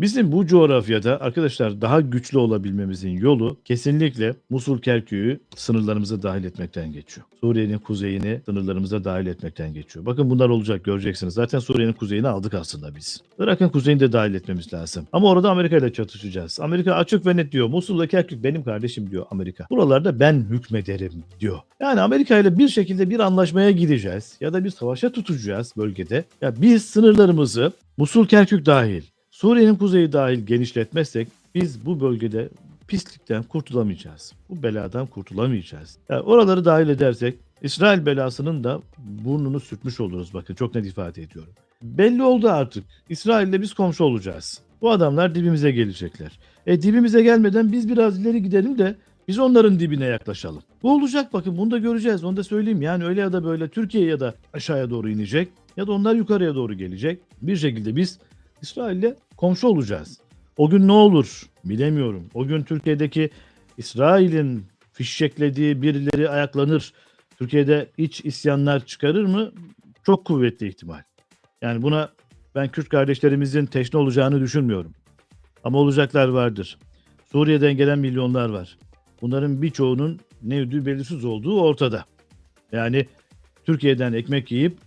Bizim bu coğrafyada arkadaşlar daha güçlü olabilmemizin yolu kesinlikle Musul Kerkük'ü sınırlarımıza dahil etmekten geçiyor. Suriye'nin kuzeyini sınırlarımıza dahil etmekten geçiyor. Bakın bunlar olacak göreceksiniz. Zaten Suriye'nin kuzeyini aldık aslında biz. Irak'ın kuzeyini de dahil etmemiz lazım. Ama orada Amerika ile çatışacağız. Amerika açık ve net diyor. Musul'la Kerkük benim kardeşim diyor Amerika. Buralarda ben hükmederim diyor. Yani Amerika ile bir şekilde bir anlaşmaya gideceğiz ya da bir savaşa tutacağız bölgede. Ya biz sınırlarımızı Musul Kerkük dahil Suriye'nin kuzeyi dahil genişletmezsek biz bu bölgede pislikten kurtulamayacağız. Bu beladan kurtulamayacağız. Yani oraları dahil edersek İsrail belasının da burnunu sürtmüş oluruz. Bakın çok net ifade ediyorum. Belli oldu artık. İsrail'le biz komşu olacağız. Bu adamlar dibimize gelecekler. E dibimize gelmeden biz biraz ileri gidelim de biz onların dibine yaklaşalım. Bu olacak bakın bunu da göreceğiz. Onu da söyleyeyim. Yani öyle ya da böyle Türkiye ya da aşağıya doğru inecek ya da onlar yukarıya doğru gelecek. Bir şekilde biz İsrail'le komşu olacağız. O gün ne olur bilemiyorum. O gün Türkiye'deki İsrail'in fişeklediği birileri ayaklanır. Türkiye'de iç isyanlar çıkarır mı? Çok kuvvetli ihtimal. Yani buna ben Kürt kardeşlerimizin teşne olacağını düşünmüyorum. Ama olacaklar vardır. Suriye'den gelen milyonlar var. Bunların birçoğunun ne ödüğü belirsiz olduğu ortada. Yani Türkiye'den ekmek yiyip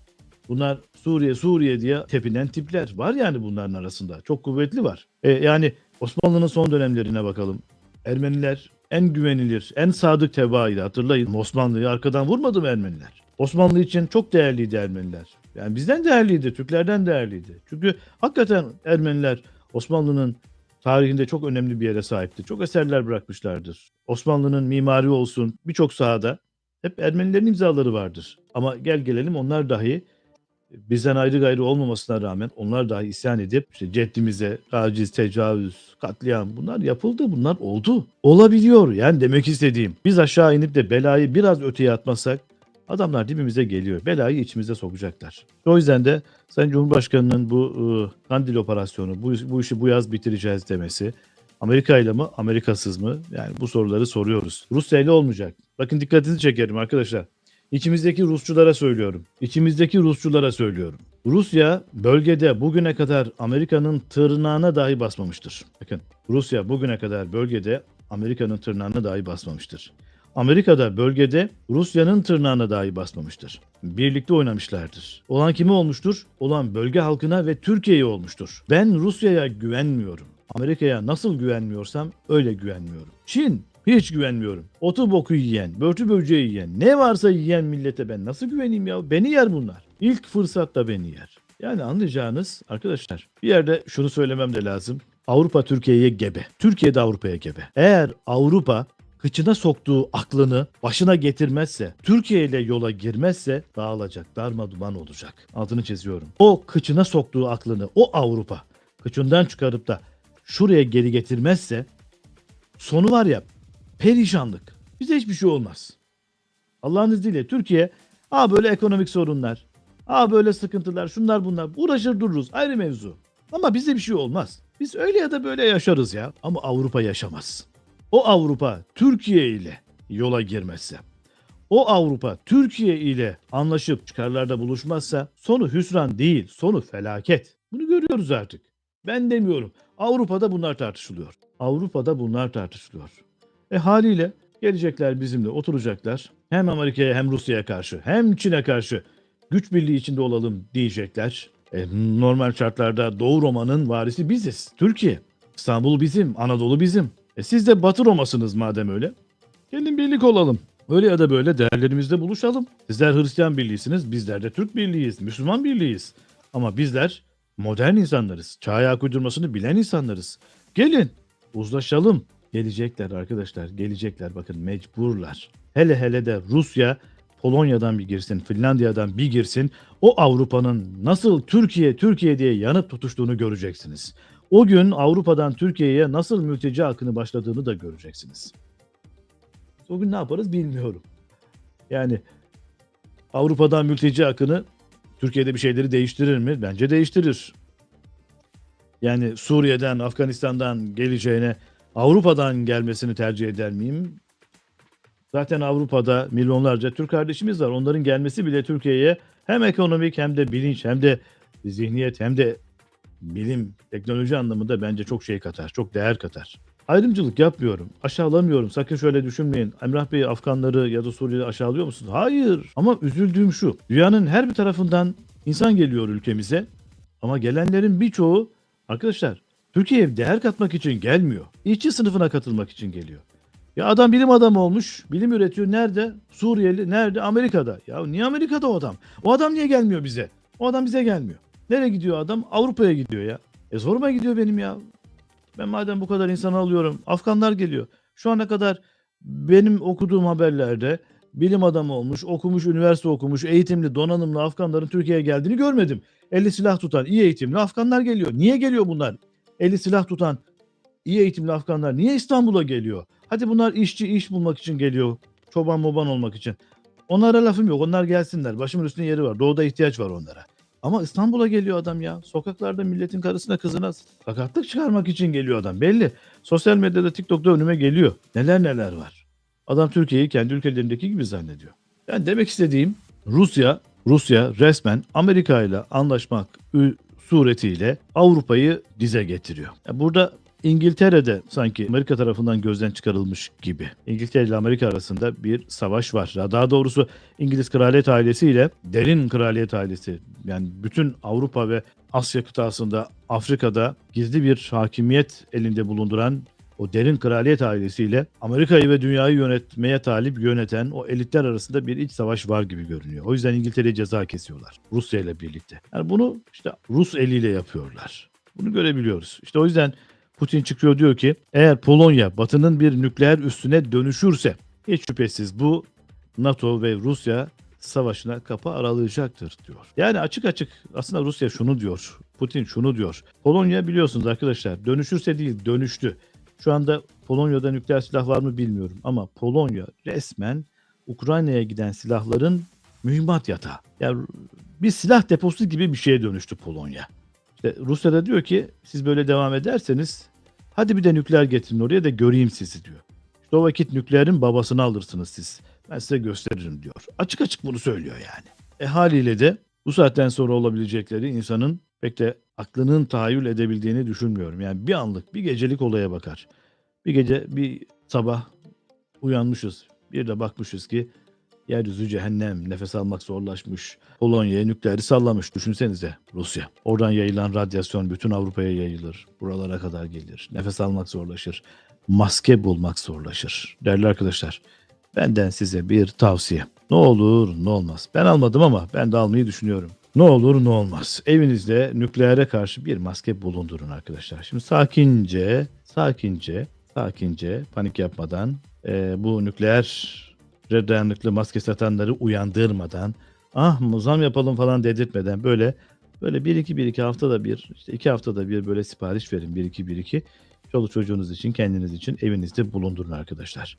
bunlar Suriye Suriye diye tepinen tipler var yani bunların arasında. Çok kuvvetli var. E, yani Osmanlı'nın son dönemlerine bakalım. Ermeniler en güvenilir, en sadık tebaaydı hatırlayın. Osmanlı'yı arkadan vurmadı mı Ermeniler? Osmanlı için çok değerliydi Ermeniler. Yani bizden değerliydi, Türklerden değerliydi. Çünkü hakikaten Ermeniler Osmanlı'nın tarihinde çok önemli bir yere sahipti. Çok eserler bırakmışlardır. Osmanlı'nın mimari olsun birçok sahada hep Ermenilerin imzaları vardır. Ama gel gelelim onlar dahi bizden ayrı gayrı olmamasına rağmen onlar dahi isyan edip işte ceddimize taciz, tecavüz, katliam bunlar yapıldı, bunlar oldu. Olabiliyor yani demek istediğim. Biz aşağı inip de belayı biraz öteye atmasak adamlar dibimize geliyor. Belayı içimize sokacaklar. O yüzden de Sayın Cumhurbaşkanı'nın bu ıı, Kandil operasyonu, bu, bu işi bu yaz bitireceğiz demesi Amerika ile mi, Amerikasız mı? Yani bu soruları soruyoruz. Rusya ile olmayacak. Bakın dikkatinizi çekerim arkadaşlar. İçimizdeki Rusçulara söylüyorum. İçimizdeki Rusçulara söylüyorum. Rusya bölgede bugüne kadar Amerika'nın tırnağına dahi basmamıştır. Bakın Rusya bugüne kadar bölgede Amerika'nın tırnağına dahi basmamıştır. Amerika'da bölgede Rusya'nın tırnağına dahi basmamıştır. Birlikte oynamışlardır. Olan kime olmuştur? Olan bölge halkına ve Türkiye'ye olmuştur. Ben Rusya'ya güvenmiyorum. Amerika'ya nasıl güvenmiyorsam öyle güvenmiyorum. Çin hiç güvenmiyorum. Otu boku yiyen, börtü böceği yiyen, ne varsa yiyen millete ben nasıl güveneyim ya? Beni yer bunlar. İlk fırsatta beni yer. Yani anlayacağınız arkadaşlar bir yerde şunu söylemem de lazım. Avrupa Türkiye'ye gebe. Türkiye de Avrupa'ya gebe. Eğer Avrupa kıçına soktuğu aklını başına getirmezse, Türkiye ile yola girmezse dağılacak, darma duman olacak. Altını çiziyorum. O kıçına soktuğu aklını, o Avrupa kıçından çıkarıp da şuraya geri getirmezse sonu var ya perişanlık. Bize hiçbir şey olmaz. Allah'ın izniyle Türkiye ha böyle ekonomik sorunlar, ha böyle sıkıntılar, şunlar bunlar uğraşır dururuz ayrı mevzu. Ama bize bir şey olmaz. Biz öyle ya da böyle yaşarız ya. Ama Avrupa yaşamaz. O Avrupa Türkiye ile yola girmezse, o Avrupa Türkiye ile anlaşıp çıkarlarda buluşmazsa sonu hüsran değil, sonu felaket. Bunu görüyoruz artık. Ben demiyorum. Avrupa'da bunlar tartışılıyor. Avrupa'da bunlar tartışılıyor. E haliyle gelecekler bizimle oturacaklar. Hem Amerika'ya hem Rusya'ya karşı hem Çin'e karşı güç birliği içinde olalım diyecekler. E, normal şartlarda Doğu Roma'nın varisi biziz. Türkiye. İstanbul bizim, Anadolu bizim. E siz de Batı Roma'sınız madem öyle. Gelin birlik olalım. Öyle ya da böyle değerlerimizde buluşalım. Sizler Hristiyan birliğisiniz, bizler de Türk birliğiyiz, Müslüman birliğiyiz. Ama bizler modern insanlarız. Çağ ayak uydurmasını bilen insanlarız. Gelin, uzlaşalım. Gelecekler arkadaşlar, gelecekler. Bakın mecburlar. Hele hele de Rusya Polonya'dan bir girsin, Finlandiya'dan bir girsin. O Avrupa'nın nasıl Türkiye, Türkiye diye yanıp tutuştuğunu göreceksiniz. O gün Avrupa'dan Türkiye'ye nasıl mülteci akını başladığını da göreceksiniz. O gün ne yaparız bilmiyorum. Yani Avrupa'dan mülteci akını Türkiye'de bir şeyleri değiştirir mi? Bence değiştirir. Yani Suriye'den, Afganistan'dan geleceğine Avrupa'dan gelmesini tercih eder miyim? Zaten Avrupa'da milyonlarca Türk kardeşimiz var. Onların gelmesi bile Türkiye'ye hem ekonomik hem de bilinç hem de zihniyet hem de bilim, teknoloji anlamında bence çok şey katar, çok değer katar. Ayrımcılık yapmıyorum, aşağılamıyorum. Sakın şöyle düşünmeyin. Emrah Bey Afganları ya da Suriye'yi aşağılıyor musunuz? Hayır. Ama üzüldüğüm şu. Dünyanın her bir tarafından insan geliyor ülkemize. Ama gelenlerin birçoğu arkadaşlar Türkiye'ye değer katmak için gelmiyor. İşçi sınıfına katılmak için geliyor. Ya adam bilim adamı olmuş, bilim üretiyor. Nerede? Suriyeli. Nerede? Amerika'da. Ya niye Amerika'da o adam? O adam niye gelmiyor bize? O adam bize gelmiyor. Nereye gidiyor adam? Avrupa'ya gidiyor ya. E zoruma gidiyor benim ya. Ben madem bu kadar insan alıyorum. Afganlar geliyor. Şu ana kadar benim okuduğum haberlerde bilim adamı olmuş, okumuş, üniversite okumuş, eğitimli, donanımlı Afganların Türkiye'ye geldiğini görmedim. Eli silah tutan, iyi eğitimli Afganlar geliyor. Niye geliyor bunlar? Eli silah tutan, iyi eğitimli Afganlar niye İstanbul'a geliyor? Hadi bunlar işçi, iş bulmak için geliyor. Çoban moban olmak için. Onlara lafım yok. Onlar gelsinler. Başımın üstünde yeri var. Doğuda ihtiyaç var onlara. Ama İstanbul'a geliyor adam ya. Sokaklarda milletin karısına kızına sakatlık çıkarmak için geliyor adam. Belli. Sosyal medyada TikTok'ta önüme geliyor. Neler neler var. Adam Türkiye'yi kendi ülkelerindeki gibi zannediyor. Yani demek istediğim Rusya Rusya resmen Amerika ile anlaşmak suretiyle Avrupa'yı dize getiriyor. Ya burada İngiltere'de sanki Amerika tarafından gözden çıkarılmış gibi. İngiltere ile Amerika arasında bir savaş var. Daha doğrusu İngiliz kraliyet ailesiyle derin kraliyet ailesi yani bütün Avrupa ve Asya kıtasında Afrika'da gizli bir hakimiyet elinde bulunduran o derin kraliyet ailesiyle Amerika'yı ve dünyayı yönetmeye talip yöneten o elitler arasında bir iç savaş var gibi görünüyor. O yüzden İngiltere'ye ceza kesiyorlar Rusya ile birlikte. Yani bunu işte Rus eliyle yapıyorlar. Bunu görebiliyoruz. İşte o yüzden Putin çıkıyor diyor ki eğer Polonya Batı'nın bir nükleer üstüne dönüşürse hiç şüphesiz bu NATO ve Rusya savaşına kapı aralayacaktır diyor. Yani açık açık aslında Rusya şunu diyor. Putin şunu diyor. Polonya biliyorsunuz arkadaşlar dönüşürse değil dönüştü. Şu anda Polonya'da nükleer silah var mı bilmiyorum ama Polonya resmen Ukrayna'ya giden silahların mühimmat yatağı. Yani bir silah deposu gibi bir şeye dönüştü Polonya. İşte Rusya da diyor ki siz böyle devam ederseniz hadi bir de nükleer getirin oraya da göreyim sizi diyor. İşte o vakit nükleerin babasını alırsınız siz. Ben size gösteririm diyor. Açık açık bunu söylüyor yani. E haliyle de bu saatten sonra olabilecekleri insanın pek de aklının tahayyül edebildiğini düşünmüyorum. Yani bir anlık, bir gecelik olaya bakar. Bir gece, bir sabah uyanmışız. Bir de bakmışız ki yeryüzü cehennem, nefes almak zorlaşmış. Polonya'ya nükleeri sallamış. Düşünsenize Rusya. Oradan yayılan radyasyon bütün Avrupa'ya yayılır. Buralara kadar gelir. Nefes almak zorlaşır. Maske bulmak zorlaşır. Değerli arkadaşlar, benden size bir tavsiye. Ne olur ne olmaz. Ben almadım ama ben de almayı düşünüyorum. Ne olur ne olmaz. Evinizde nükleere karşı bir maske bulundurun arkadaşlar. Şimdi sakince, sakince, sakince, panik yapmadan e, bu nükleer dayanıklı maske satanları uyandırmadan ah muzam yapalım falan dedirtmeden böyle böyle bir iki bir iki haftada bir işte iki haftada bir böyle sipariş verin bir iki bir iki çoluk çocuğunuz için kendiniz için evinizde bulundurun arkadaşlar.